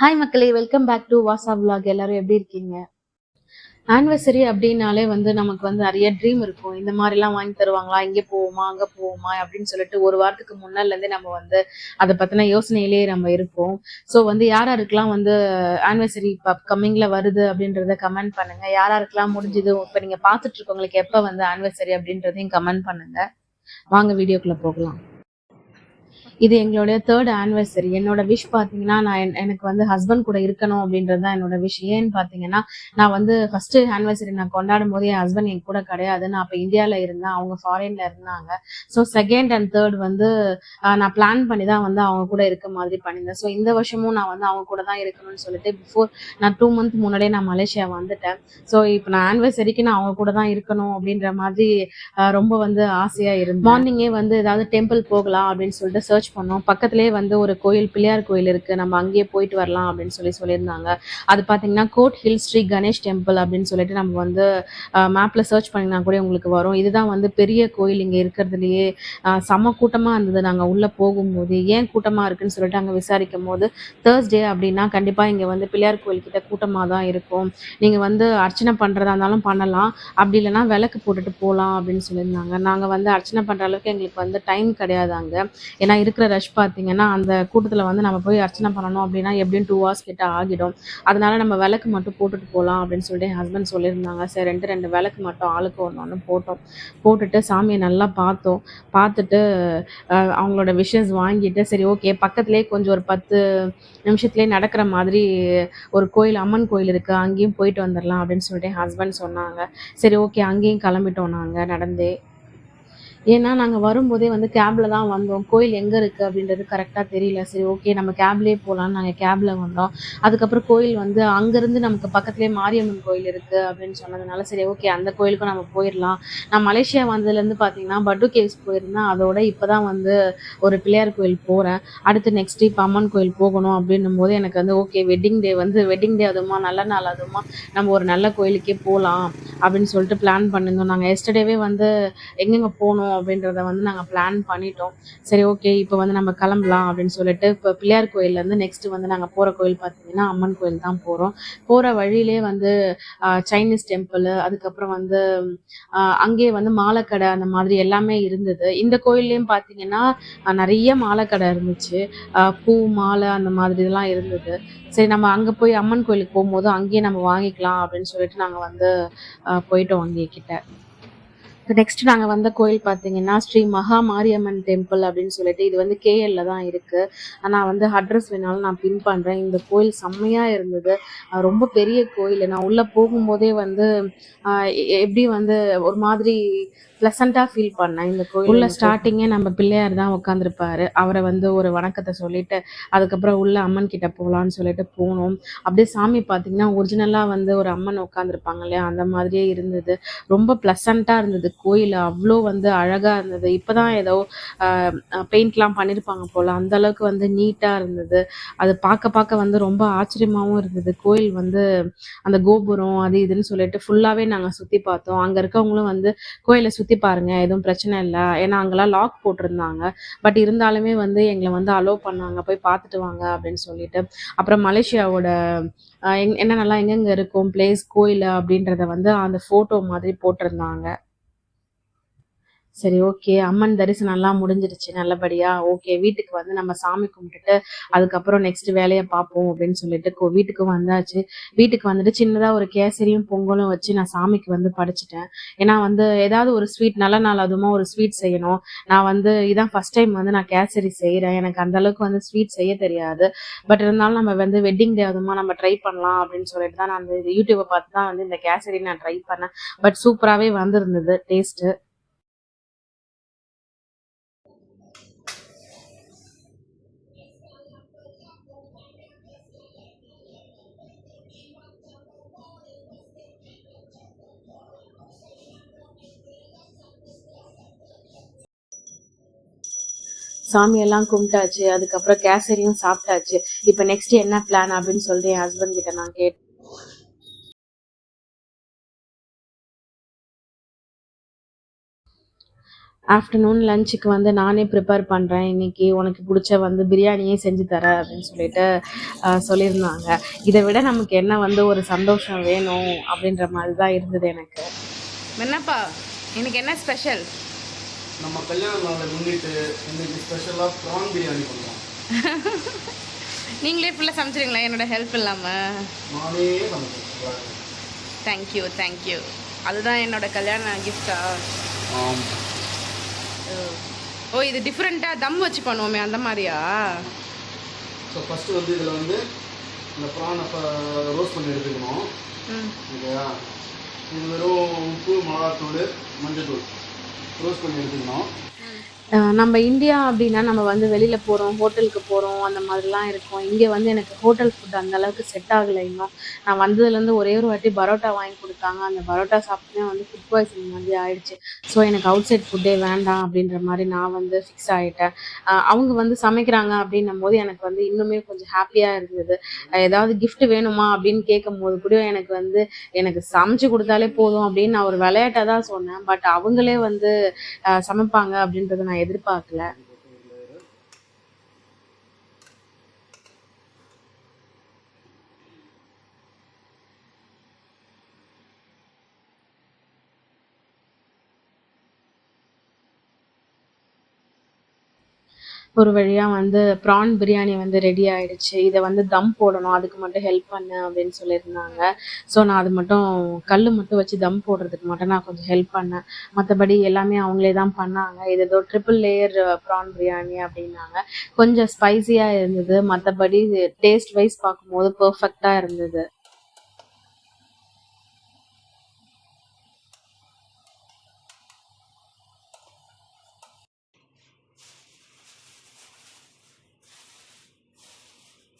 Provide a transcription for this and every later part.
Hi மக்களே welcome back to வாசா vlog எல்லாரும் எப்படி இருக்கீங்க? ஆனிவர்சரி அப்படின்னாலே வந்து நமக்கு வந்து நிறைய ட்ரீம் இருக்கும். இந்த மாதிரிலாம் வாங்கி தருவாங்களா? இங்கே போவோமா? அங்கே போவோமா? அப்படின்னு சொல்லிட்டு ஒரு வாரத்துக்கு முன்னாடிலேருந்தே நம்ம வந்து அதை பற்றின யோசனையிலேயே நம்ம இருப்போம். ஸோ வந்து யார் யாருக்கெல்லாம் வந்து ஆனிவர்சரி இப்போ கம்மிங்கில் வருது அப்படின்றத கமெண்ட் பண்ணுங்க. யார் யாருக்கெல்லாம் முடிஞ்சது? இப்போ நீங்கள் பார்த்துட்டு இருக்கவங்களுக்கு எப்போ வந்து ஆனிவர்சரி அப்படின்றதையும் கமெண்ட் பண்ணுங்க. வாங்க வீடியோக்குள்ளே போகலாம். இது எங்களுடைய தேர்ட் ஆனிவர்சரி என்னோட விஷ் பார்த்தீங்கன்னா நான் என்- எனக்கு வந்து ஹஸ்பண்ட் கூட இருக்கணும் அப்படின்றது தான் என்னோட விஷ் ஏன்னு பார்த்தீங்கன்னா நான் வந்து ஃபர்ஸ்ட் ஆனிவர்சரி நான் கொண்டாடும் போது என் ஹஸ்பண்ட் என் கூட கிடையாது. நான் அப்போ இந்தியாவில் இருந்தேன். அவங்க ஃபாரின்ல இருந்தாங்க. ஸோ செகண்ட் அண்ட் தேர்ட் வந்து நான் பிளான் பண்ணி தான் வந்து அவங்க கூட இருக்க மாதிரி பண்ணியிருந்தேன். ஸோ இந்த வருஷமும் நான் வந்து அவங்க கூட தான் இருக்கணும்னு சொல்லிட்டு பிஃபோர் நான் டூ மந்த் முன்னாடியே நான் மலேசியா வந்துட்டேன். ஸோ இப்போ நான் ஆனிவர்சரிக்கு நான் அவங்க கூட தான் இருக்கணும் அப்படின்ற மாதிரி ரொம்ப வந்து ஆசையாக இருந்தேன். மார்னிங்கே வந்து ஏதாவது டெம்பிள் போகலாம் அப்படின்னு சொல்லிட்டு சர்ச் பண்ணோம். பக்கத்துலேயே வந்து ஒரு கோயில் பிள்ளையார் கோயில் இருக்கு. நம்ம அங்கேயே போயிட்டு வரலாம் அப்படின்னு சொல்லி சொல்லியிருந்தாங்க. அது பார்த்தீங்கன்னா கோட் ஹில் ஸ்ரீ கணேஷ் டெம்பிள் அப்படின்னு சொல்லிட்டு நம்ம வந்து மேப்ல சர்ச் பண்ணினா கூட உங்களுக்கு வரும். இதுதான் வந்து பெரிய கோயில் இங்கே இருக்கிறதுலையே செம கூட்டமாக இருந்தது. நாங்கள் உள்ளே போகும்போது ஏன் கூட்டமாக இருக்குன்னு சொல்லிட்டு அங்கே விசாரிக்கும் போது தேர்ஸ்டே அப்படின்னா கண்டிப்பாக இங்கே வந்து பிள்ளையார் கோயில் கிட்ட கூட்டமாக தான் இருக்கும். நீங்கள் வந்து அர்ச்சனை பண்ணுறதா இருந்தாலும் பண்ணலாம். அப்படி இல்லைன்னா விளக்கு போட்டுட்டு போகலாம் அப்படின்னு சொல்லியிருந்தாங்க. நாங்கள் வந்து அர்ச்சனை பண்ணுற அளவுக்கு எங்களுக்கு வந்து டைம் கிடையாது அங்கே. ஏன்னா இருக்கிற ரஷ் பார்த்தீங்கன்னா அந்த கூட்டத்தில் வந்து நம்ம போய் அர்ச்சனை பண்ணணும் அப்படின்னா எப்படியும் டூ ஹவர்ஸ் கிட்ட ஆகிடும். அதனால நம்ம விளக்கு மட்டும் போட்டுட்டு போகலாம் அப்படின்னு சொல்லிட்டு என் ஹஸ்பண்ட் சொல்லியிருந்தாங்க. சரி ரெண்டு ரெண்டு விளக்கு மட்டும் ஆளுக்கு ஒன்று ஒன்று போட்டோம். போட்டுட்டு சாமியை நல்லா பார்த்தோம். பார்த்துட்டு அவங்களோட விஷஸ் வாங்கிட்டு சரி ஓகே பக்கத்துலேயே கொஞ்சம் ஒரு பத்து நிமிஷத்துலேயே நடக்கிற மாதிரி ஒரு கோயில் அம்மன் கோயில் இருக்குது அங்கேயும் போயிட்டு வந்துடலாம் அப்படின்னு சொல்லிட்டு என் ஹஸ்பண்ட் சொன்னாங்க. சரி ஓகே அங்கேயும் கிளம்பிட்டோம் நாங்கள் நடந்தே. ஏன்னா நாங்கள் வரும்போதே வந்து கேபில் தான் வந்தோம். கோயில் எங்கே இருக்குது அப்படின்றது கரெக்டாக தெரியல. சரி ஓகே நம்ம கேப்லேயே போகலான்னு நாங்கள் கேபில் வந்தோம். அதுக்கப்புறம் கோயில் வந்து அங்கேருந்து நமக்கு பக்கத்துலேயே மாரியம்மன் கோயில் இருக்குது அப்படின்னு சொன்னதுனால சரி ஓகே அந்த கோயிலுக்கும் நம்ம போயிடலாம். நான் மலேசியா வந்ததுலேருந்து பார்த்தீங்கன்னா பட்டு கேவ்ஸ் போயிருந்தேன் அதோட இப்போ தான் வந்து ஒரு பிள்ளையார் கோயில் போகிறேன் அடுத்து நெக்ஸ்ட் இப்போ அம்மன் கோயில் போகணும் அப்படின்னும் போது எனக்கு வந்து ஓகே வெட்டிங் டே வந்து வெட்டிங் டே அதுமா நல்ல நாள் அதுமா நம்ம ஒரு நல்ல கோயிலுக்கே போகலாம் அப்படின்னு சொல்லிட்டு பிளான் பண்ணியிருந்தோம். நாங்கள் எஸ்டர்டேவே வந்து எங்கெங்கே போகணும் அப்படின்றத வந்து நாங்கள் பிளான் பண்ணிட்டோம். சரி ஓகே இப்போ வந்து நம்ம கிளம்பலாம் அப்படின்னு சொல்லிட்டு இப்போ பிள்ளையார் கோயிலேருந்து நெக்ஸ்ட் வந்து நாங்கள் போகிற கோயில் பார்த்தீங்கன்னா அம்மன் கோயில் தான் போகிறோம் போகிற வழியிலே வந்து சைனீஸ் டெம்பிள் அதுக்கப்புறம் வந்து அங்கேயே வந்து மாலைக்கடை அந்த மாதிரி எல்லாமே இருந்தது. இந்த கோயில்லையும் பார்த்தீங்கன்னா நிறைய மாலைக்கடை இருந்துச்சு. பூ மாலை அந்த மாதிரி இதெல்லாம் இருந்தது. சரி நம்ம அங்கே போய் அம்மன் கோயிலுக்கு போகும்போது அங்கேயே நம்ம வாங்கிக்கலாம் அப்படின்னு சொல்லிட்டு நாங்கள் வந்து போயிட்டோம் அங்கேயே கிட்ட. நெக்ஸ்ட் நாங்கள் வந்த கோயில் பார்த்தீங்கன்னா ஸ்ரீ மகா மாரியம்மன் டெம்பிள் அப்படின்னு சொல்லிட்டு இது வந்து கேஎல்ல தான் இருக்கு. நான் வந்து அட்ரஸ் வேணாலும் நான் பின் பண்ணுறேன் இந்த கோயில் செம்மையாக இருந்தது. ரொம்ப பெரிய கோயில். நான் உள்ளே போகும்போதே வந்து எப்படி வந்து ஒரு மாதிரி ப்ளசண்ட்டாக ஃபீல் பண்ணேன். இந்த கோயில் உள்ள ஸ்டார்டிங்கே நம்ம பிள்ளையார் தான் உட்காந்துருப்பாரு அவரை வந்து ஒரு வணக்கத்தை சொல்லிட்டு அதுக்கப்புறம் உள்ள அம்மன் கிட்ட போகலான்னு சொல்லிட்டு போனோம். அப்படியே சாமி பார்த்தீங்கன்னா ஒரிஜினலாக வந்து ஒரு அம்மன் உட்காந்துருப்பாங்க இல்லையா? அந்த மாதிரியே இருந்தது. ரொம்ப ப்ளசண்ட்டாக இருந்தது கோயில். அவ்வளோ வந்து அழகாக இருந்தது. இப்போ தான் ஏதோ பெயிண்ட்லாம் பண்ணியிருப்பாங்க போல். அந்த அளவுக்கு வந்து நீட்டாக இருந்தது. அது பார்க்க பார்க்க வந்து ரொம்ப ஆச்சரியமாகவும் இருந்தது. கோயில் வந்து அந்த கோபுரம் அது இதுன்னு சொல்லிட்டு ஃபுல்லாகவே நாங்கள் சுற்றி பார்த்தோம். அங்கே இருக்கவங்களும் வந்து கோயிலை சுற்றி பாருங்க எதுவும் பிரச்சனை இல்லை. ஏன்னா அங்கெல்லாம் லாக் போட்டிருந்தாங்க. பட் இருந்தாலுமே வந்து எங்களை வந்து அலோவ் பண்ணாங்க. போய் பார்த்துட்டு வாங்க அப்படின்னு சொல்லிட்டு. அப்புறம் மலேசியாவோட ஆஹ் எங் என்னென்னலாம் எங்கெங்கே இருக்கும்? பிளேஸ் கோயில் அப்படின்றத வந்து அந்த ஃபோட்டோ மாதிரி போட்டிருந்தாங்க. சரி ஓகே அம்மன் தரிசனம்லாம் முடிஞ்சிருச்சு நல்லபடியா. ஓகே வீட்டுக்கு வந்து நம்ம சாமி கும்பிட்டுட்டு அதுக்கப்புறம் நெக்ஸ்ட் வேலையை பார்ப்போம் அப்படின்னு சொல்லிட்டு கோ- வீட்டுக்கு வந்தாச்சு. வீட்டுக்கு வந்துட்டு சின்னதாக ஒரு கேசரியும் பொங்கலும் வச்சு நான் சாமிக்கு வந்து படைச்சிட்டேன். ஏன்னா வந்து ஏதாவது ஒரு ஸ்வீட் நல்ல நாள் அதுமா ஒரு ஸ்வீட் செய்யணும். நான் வந்து இதான் ஃபர்ஸ்ட் டைம் வந்து நான் கேசரி செய்கிறேன் எனக்கு அந்த அளவுக்கு வந்து ஸ்வீட் செய்ய தெரியாது. பட் இருந்தாலும் நம்ம வந்து வெட்டிங் டே அதுமா நம்ம ட்ரை பண்ணலாம் அப்படின்னு சொல்லிட்டு தான் நான் வந்து யூடியூப்பை பார்த்து தான் வந்து இந்த கேசரி நான் ட்ரை பண்ணேன். பட் சூப்பராகவே வந்திருந்தது டேஸ்ட்டு சாமியெல்லாம் கும்பிட்டாச்சு அதுக்கப்புறம் கேசரியும் சாப்பிட்டாச்சு. இப்போ நெக்ஸ்ட் என்ன பிளான் அப்படின்னு சொல்லிட்டு என் ஹஸ்பண்ட் கிட்ட நான் கேட்டேன் ஆஃப்டர்நூன் லஞ்சுக்கு வந்து நானே ப்ரிப்பேர் பண்ணுறேன் இன்னைக்கு உனக்கு பிடிச்ச வந்து பிரியாணியே செஞ்சு தரேன் அப்படின்னு சொல்லிட்டு சொல்லியிருந்தாங்க. இதை விட நமக்கு என்ன வந்து ஒரு சந்தோஷம் வேணும் அப்படின்ற மாதிரி தான் இருந்தது எனக்கு. என்னப்பா இன்னைக்கு என்ன ஸ்பெஷல் நம்ம கல்யாண நாளை முன்னிட்டு இன்னைக்கு ஸ்பெஷலாக ப்ரான் பிரியாணி பண்ணுவோம். நீங்களே ஃபுல்லாக சமைச்சிருங்களா என்னோட ஹெல்ப் இல்லாமல் நானே சமைச்சேன் தேங்க்யூ தேங்க்யூ அதுதான் என்னோட கல்யாண கிஃப்டா ஓ இது டிஃப்ரெண்ட்டாக தம் வச்சு பண்ணுவோமே அந்த மாதிரியா? ஸோ ஃபஸ்ட்டு வந்து இதில் வந்து இந்த ப்ரானை ரோஸ்ட் பண்ணி எடுத்துக்கணும். ம். ஓகேயா இது வெறும் உப்பு மிளகாத்தூள் மஞ்சள்தூள் ரோஸ்ட் பண்ணி எடுத்துக்கணும் நம்ம இந்தியா அப்படின்னா நம்ம வந்து வெளியில் போகிறோம் ஹோட்டலுக்கு போகிறோம் அந்த மாதிரிலாம் இருக்கும். இங்கே வந்து எனக்கு ஹோட்டல் ஃபுட் அந்த அளவுக்கு செட் ஆகலை இன்னும் நான் வந்ததுலேருந்து ஒரே ஒரு வாட்டி பரோட்டா வாங்கி கொடுத்தாங்க. அந்த பரோட்டா சாப்பிட்டுமே வந்து ஃபுட் பாய்சன் மாதிரி ஆயிடுச்சு. ஸோ எனக்கு அவுட் சைட் ஃபுட்டே வேண்டாம் அப்படின்ற மாதிரி நான் வந்து ஃபிக்ஸ் ஆகிட்டேன் அவங்க வந்து சமைக்கிறாங்க அப்படின்னும் போது எனக்கு வந்து இன்னுமே கொஞ்சம் ஹாப்பியாக இருந்தது. ஏதாவது கிஃப்ட் வேணுமா அப்படின்னு கேட்கும் போது கூட எனக்கு வந்து எனக்கு சமைச்சு கொடுத்தாலே போதும் அப்படின்னு நான் ஒரு விளையாட்டை தான் சொன்னேன். பட் அவங்களே வந்து சமைப்பாங்க அப்படின்றத நான் எதிர்பார்க்கல. ஒரு வழியாக வந்து ப்ரான் பிரியாணி வந்து ரெடி ஆயிடுச்சு. இதை வந்து தம் போடணும். அதுக்கு மட்டும் ஹெல்ப் பண்ணு அப்படின்னு சொல்லியிருந்தாங்க. ஸோ நான் அது மட்டும் கல் மட்டும் வச்சு தம் போடுறதுக்கு மட்டும் நான் கொஞ்சம் ஹெல்ப் பண்ணேன். மற்றபடி எல்லாமே அவங்களே தான் பண்ணாங்க. இது ஏதோ ட்ரிபிள் லேயர் ப்ரான் பிரியாணி அப்படின்னாங்க. கொஞ்சம் ஸ்பைசியாக இருந்தது. மற்றபடி டேஸ்ட் வைஸ் பார்க்கும்போது பர்ஃபெக்டாக இருந்தது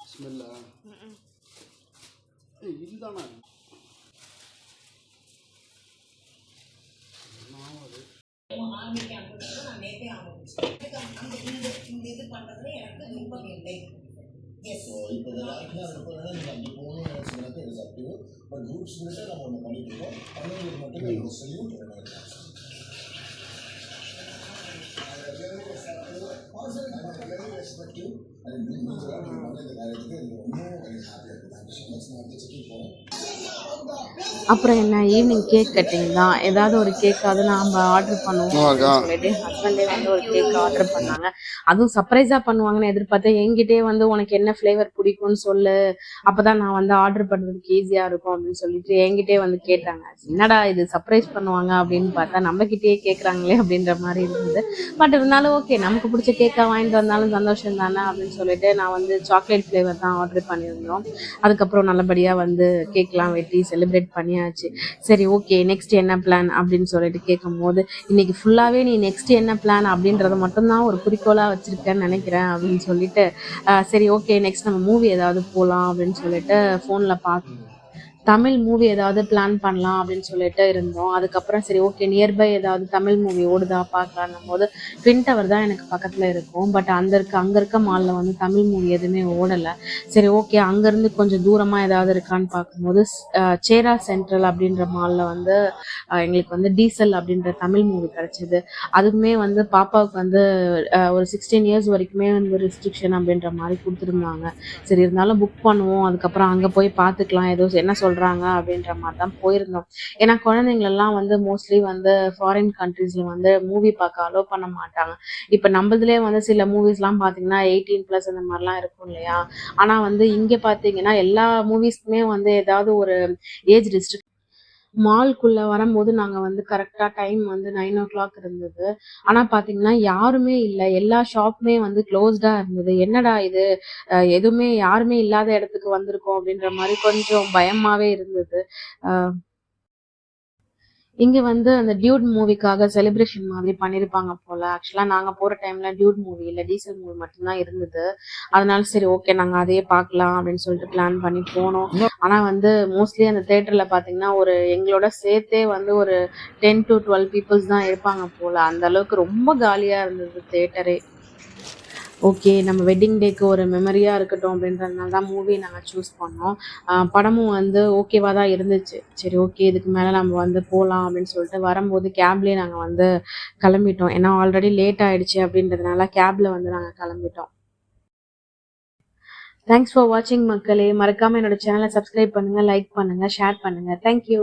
ஸ்மெல்லா ஏய் இதுதானே ஸோ இப்போ இதெல்லாம் நீங்கள் அப்படி போகணும்னு நினச்சிங்கன்னா இது அப்டிவ் பட் ஸ்பிரிட்டை நம்ம ஒன்று பண்ணிட்டு இருக்கோம். அவங்களுக்கு மட்டும் ஒரு அப்புறம் என்ன ஈவினிங் கேக் கட்டிங் தான். ஏதாவது ஒரு கேக்காவது நாம ஆர்டர் பண்ணுவோம் சொல்லிட்டு ஹஸ்பண்டே வந்து ஒரு கேக் ஆர்டர் பண்ணாங்க. அதுவும் சர்ப்ரைஸா பண்ணுவாங்கன்னு எதிர்பார்த்தேன் என்கிட்டயே வந்து உனக்கு என்ன ஃப்ளேவர் பிடிக்கும்னு சொல்லு. அப்பதான் நான் வந்து ஆர்டர் பண்றதுக்கு ஈஸியா இருக்கும் அப்படின்னு சொல்லிட்டு என்கிட்டயே வந்து கேட்டாங்க. என்னடா இது சர்ப்ரைஸ் பண்ணுவாங்க அப்படின்னு பார்த்தா நம்ம கிட்டயே கேக்குறாங்களே அப்படின்ற மாதிரி இருந்தது. பட் இருந்தாலும் ஓகே நமக்கு பிடிச்ச கேக்காக வாங்கிட்டு வந்தாலும் சந்தோஷம் தானே அப்படின்னு சொல்லிட்டு நான் வந்து சாக்லேட் ஃப்ளேவர் தான் ஆர்டர் பண்ணியிருந்தோம். அதுக்கப்புறம் நல்லபடியா வந்து கேக்லாம் வெட்டி செலிப்ரேட் பண்ணியாச்சு. சரி ஓகே நெக்ஸ்ட் என்ன பிளான் அப்படின்னு சொல்லிட்டு கேட்கும் போது இன்னைக்கு ஃபுல்லாகவே நீ நெக்ஸ்ட் என்ன பிளான் அப்படின்றத மட்டும்தான் ஒரு குறிக்கோளாக வச்சிருக்கேன்னு நினைக்கிறேன் அப்படின்னு சொல்லிட்டு சரி ஓகே நெக்ஸ்ட் நம்ம மூவி ஏதாவது போகலாம் அப்படின்னு சொல்லிட்டு ஃபோனில் பார்த்து தமிழ் மூவி ஏதாவது பிளான் பண்ணலாம் அப்படின்னு சொல்லிட்டு இருந்தோம். அதுக்கப்புறம் சரி ஓகே நியர்பை ஏதாவது தமிழ் மூவி ஓடுதா பார்க்கலான்னும் போது ட்வின் டவர் தான் எனக்கு பக்கத்தில் இருக்கும். பட் அந்த இருக்க அங்கே இருக்க மாலில் வந்து தமிழ் மூவி எதுவுமே ஓடலை. சரி ஓகே அங்கேருந்து கொஞ்சம் தூரமாக ஏதாவது இருக்கான்னு பார்க்கும்போது சேரா சென்ட்ரல் அப்படின்ற மாலில் வந்து எங்களுக்கு வந்து டீசல் அப்படின்ற தமிழ் மூவி கிடச்சிது. அதுவுமே வந்து பாப்பாவுக்கு வந்து ஒரு சிக்ஸ்டீன் இயர்ஸ் வரைக்குமே வந்து ரெஸ்ட்ரிக்ஷன் அப்படின்ற மாதிரி கொடுத்துருந்தாங்க. சரி இருந்தாலும் புக் பண்ணுவோம். அதுக்கப்புறம் அங்கே போய் பார்த்துக்கலாம். ஏதோ என்ன சொல்கிறாங்க அப்படின்ற மாதிரி தான் போயிருந்தோம். ஏன்னா குழந்தைங்களெல்லாம் வந்து மோஸ்ட்லி வந்து ஃபாரின் கண்ட்ரீஸில் வந்து மூவி பார்க்க அலோவ் பண்ண மாட்டாங்க. இப்போ நம்மளதுலேயே வந்து சில மூவிஸ்லாம் பார்த்தீங்கன்னா எயிட்டீன் ப்ளஸ் அந்த மாதிரிலாம் இருக்கும் இல்லையா? ஆனால் வந்து இங்கே பார்த்தீங்கன்னா எல்லா மூவிஸ்க்குமே வந்து ஏதாவது ஒரு ஏஜ் ரெஸ்ட்ரிக் மால்குள்ள வரும்போது நாங்க வந்து கரெக்டா டைம் வந்து நைன் ஓ கிளாக் இருந்தது. ஆனா பாத்தீங்கன்னா யாருமே இல்லை. எல்லா ஷாப்புமே வந்து க்ளோஸ்டா இருந்தது. என்னடா இது? அஹ் எதுவுமே யாருமே இல்லாத இடத்துக்கு வந்திருக்கோம் அப்படின்ற மாதிரி கொஞ்சம் பயமாவே இருந்தது. அஹ் இங்க வந்து அந்த டியூட் மூவிக்காக செலிப்ரேஷன் மாதிரி பண்ணிருப்பாங்க போல. ஆக்சுவலா நாங்க போற டைம்ல டியூட் மூவி இல்ல டீசல் மூவி மட்டும்தான் இருந்தது. அதனால சரி ஓகே நாங்க அதையே பார்க்கலாம் அப்படின்னு சொல்லிட்டு பிளான் பண்ணி போனோம். ஆனா வந்து மோஸ்ட்லி அந்த தேட்டர்ல பாத்தீங்கன்னா ஒரு எங்களோட சேர்த்தே வந்து ஒரு டென் டு டுவெல் பீப்புள்ஸ் தான் இருப்பாங்க போல. அந்த அளவுக்கு ரொம்ப காலியா இருந்தது தேட்டரே ஓகே நம்ம வெட்டிங் டேக்கு ஒரு மெமரியாக இருக்கட்டும் அப்படின்றதுனால தான் மூவி நாங்கள் சூஸ் பண்ணோம். படமும் வந்து ஓகேவாக தான் இருந்துச்சு. சரி ஓகே இதுக்கு மேலே நம்ம வந்து போகலாம் அப்படின்னு சொல்லிட்டு வரும்போது கேப்லேயே நாங்கள் வந்து கிளம்பிட்டோம். ஏன்னா ஆல்ரெடி லேட் ஆகிடுச்சு அப்படின்றதுனால கேபில் வந்து நாங்கள் கிளம்பிட்டோம். தேங்க்ஸ் ஃபார் வாட்சிங் மக்களே. மறக்காமல் என்னோட சேனலை சப்ஸ்கிரைப் பண்ணுங்கள் லைக் பண்ணுங்கள் ஷேர் பண்ணுங்கள் தேங்க்யூ